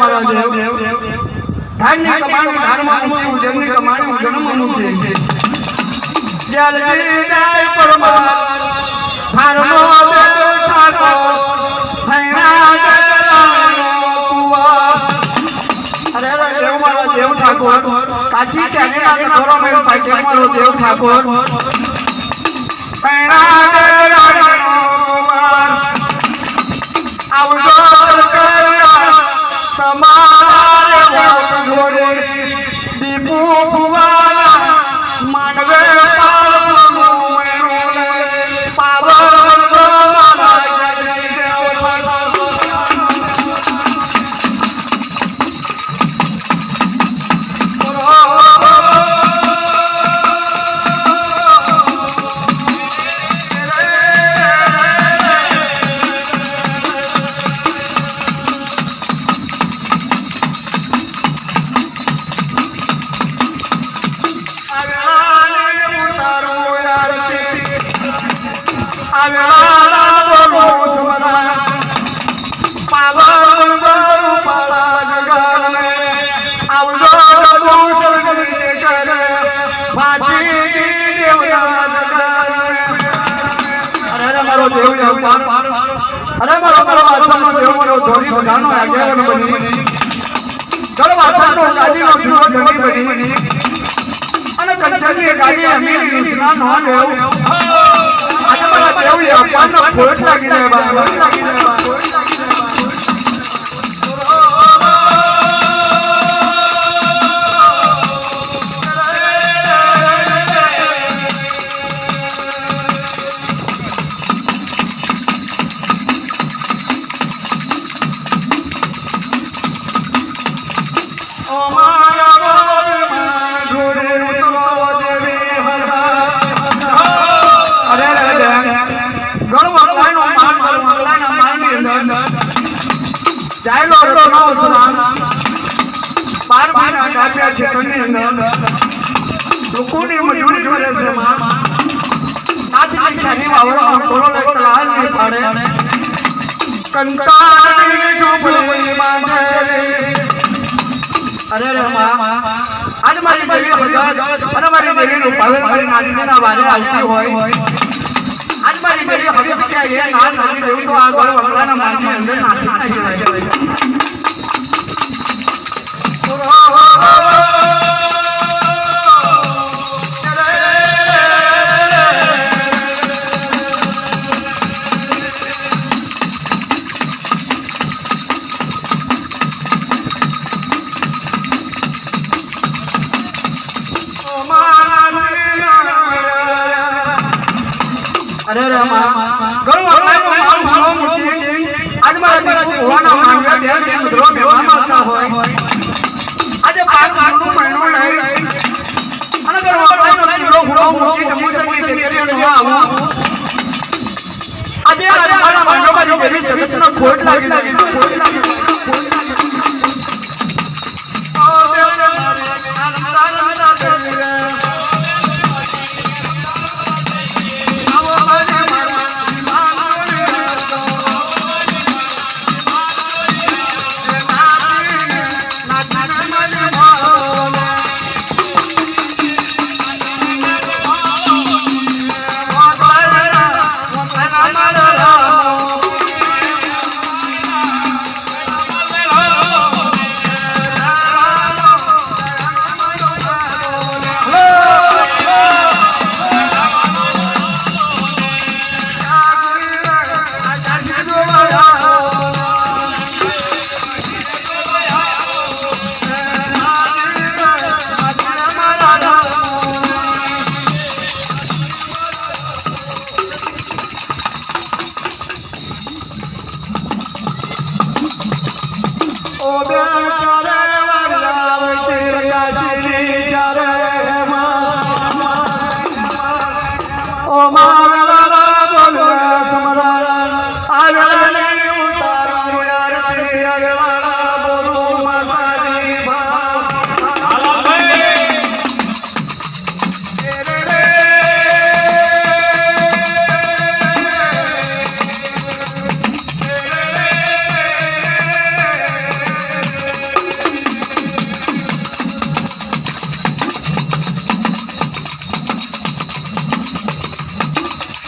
મારા દેવ. ધારની કમાણી ધારમાં મૂકી જમની કમાણી જન્મ મૂકી જલ્દી જાય પરમાર દેવ ઠાકોર હૈણા જગરાણો કુંવર. અરે અરે દેવ મારો દેવ ઠાકોર. કાચી કેનેડા કઠોરો મેળ પાકે મારો દેવ ઠાકોર. હૈણા જગરાણો અરે મારો મારો આશ્રમનો દેવ મારો ધોરી ભગાનો આગેવાનો બની ચલો આશ્રમનો ગાદીનો દીવો ધણી બની અને કંચનની ગાદી અમીર કૃષ્ણ નો દેવ અને મારા દેવ અપમાનનો ખોટ લાગી જાય બાબા લાગી જાય છે કની અંદર લોકોની મજૂરી કરે છે માં. નાથની છાની વાવડમાં કોરો લઈ ને પાડે કંકાળની ઝૂંપડી બાંધે. અરે રે માં. આજ મારી દેવી અને મારી વારે આવતી હોય. આજ મારી દેવી હરગત કે એ નાથ નાની દેવી તો આ ગોળ વગડાના માનની અંદર નાચી નાચી અરે અરે માં ઘણો વખલાનો માન ભાવો આજ મારા હોવાના માંગ્યા બે બે ચીરો આ મૂકી જમુ સમી દેવી નો આવું આજે આજે મારા માંડવામાં જો દેવી ઓ બેચારે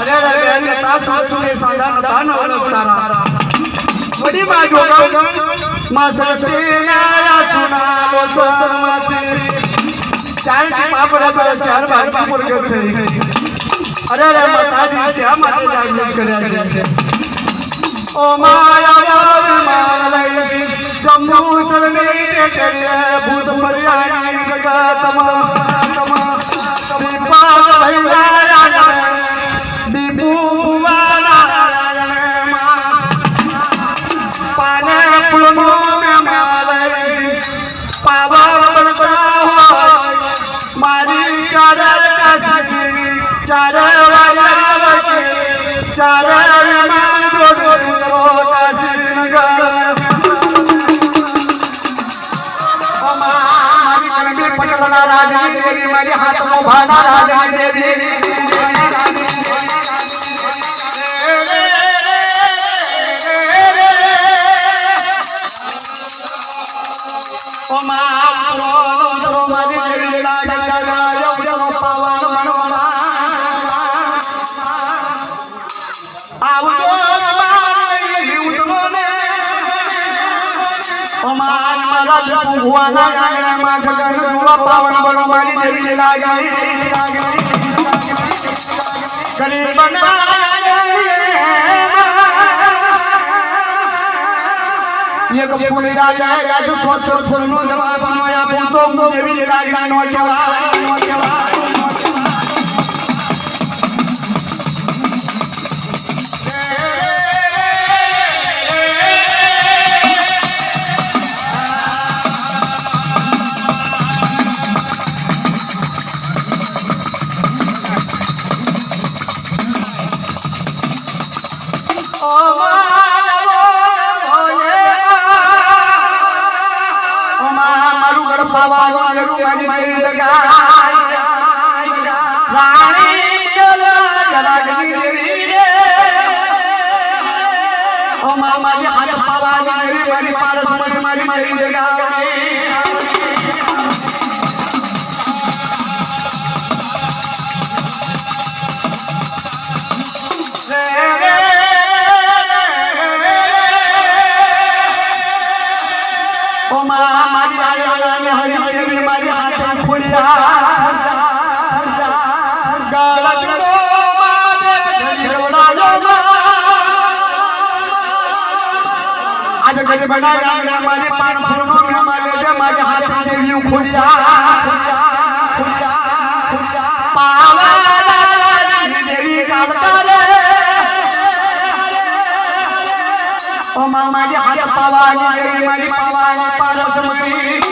અરે રે બેન તા સાસુ ને સાંધા નતા નવલ તારા વડી જોગણમાં સસરી આયા સુનાવો સોસરમતી ચારથી પાપડા તો ચાર બાર મુરગત થઈ અરે રે માતાજી, શ્યામ જાગૃત કર્યા છે. ও মায়ার মালাই জম্মু সরনে টেটে ভূত ফরিয়ান গগা তমা তমা দীপা ভাইয়া দীপু মালা পানে পুলমো মে মালাই পাবা পড়তা হয় মারি চারার কাশি চারার চারার ભાના રાજાની દેવી ઓ મા પ્રો નો મારી દેવી મારા ભગવાના રાજા રાજુ સો સો ફૂલનો જવાબ આયા પૂતો દેવી લાગી નો જવાબ નો જવાબ મારી જગા રાણી મારી મારી પારસ મારી મારી જગા આજ ગજ બનાવ્યા મારે પાન ફરમો મારે જે મારી હાથે દેવી મા મારી હાથ પાવાની મારી પાવાની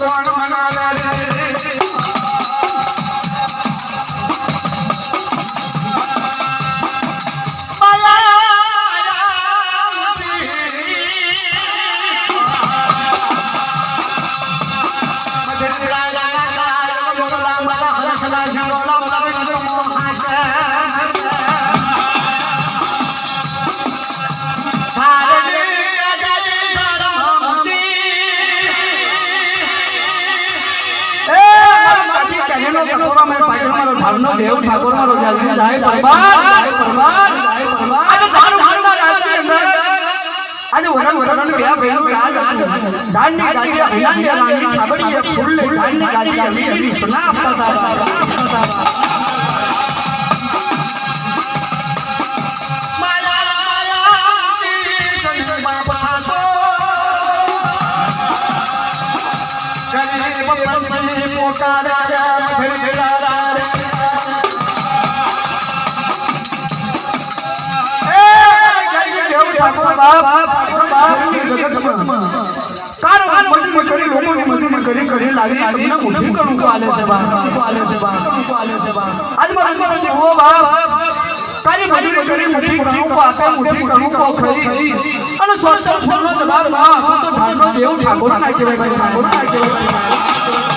ಕಾಣ ભાવનો દેવ ઠાકોર મારો જલ્દી જાય પરમાર જાય પરમાર જાય પરમાર આજે ઘરમાં રાત્રિ આજે વરણ વરણ બે બેનો રાજ ધાનની ગાજી અહિયાની રાણી છાબડીએ ફૂલ ધાનની ગાજી એવી સુના આપતા હતા કરી કરી લાવી તમને મોટી કણું આલે છે બા આલે છે બા આલે છે બા આજ મારા મારો જીવો બા કારી મજૂરી કરી મોટી કણું કો આપે મોટી કણું કો ખરી અને સો સો ફોનનો જવાબ બા તો ઢાલનો દેવ ઠાકોર ના કહેવાય ના કહેવાય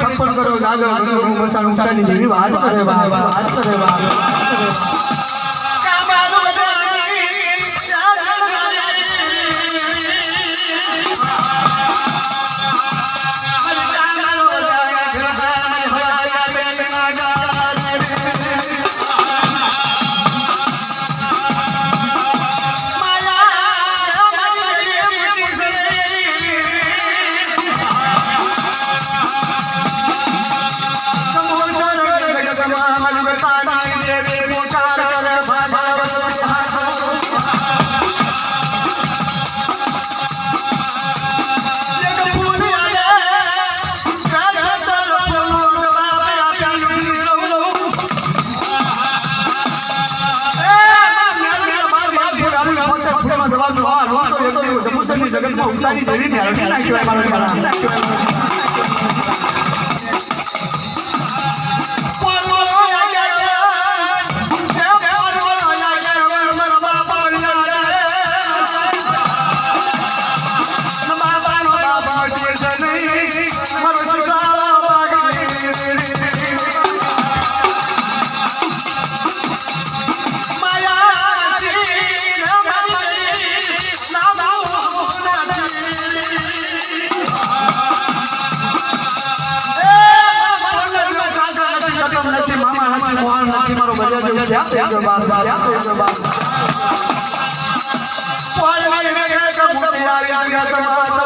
છપ્પન કરો જાગર કરો મસાણ ઉતાની જેવી વાત કરે બા વાત કરે બા જગતમાં ઉતારી દેવી મેરડી નાખ્યો મારો Thank you.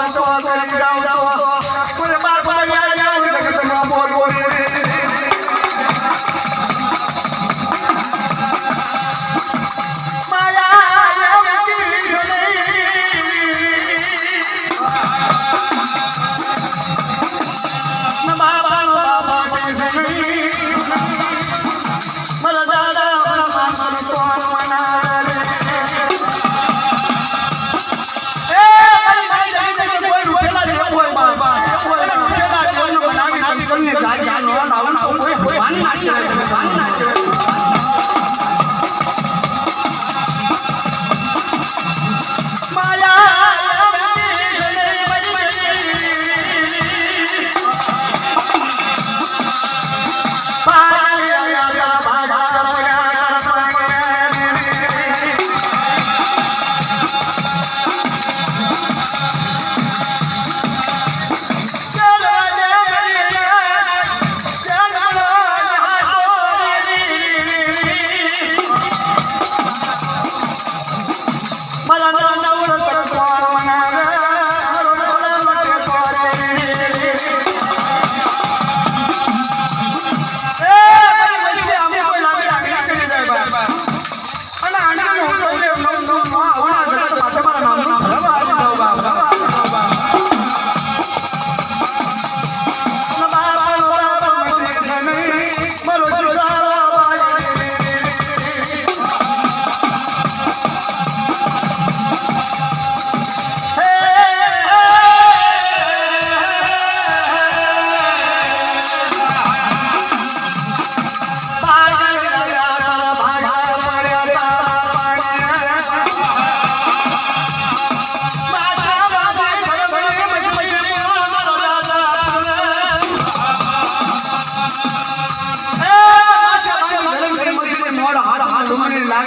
બજાર જો જ્યાં થઈ ગયો બાપ જ્યાં થઈ ગયો બાપ ચલો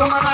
ಸಮಾನ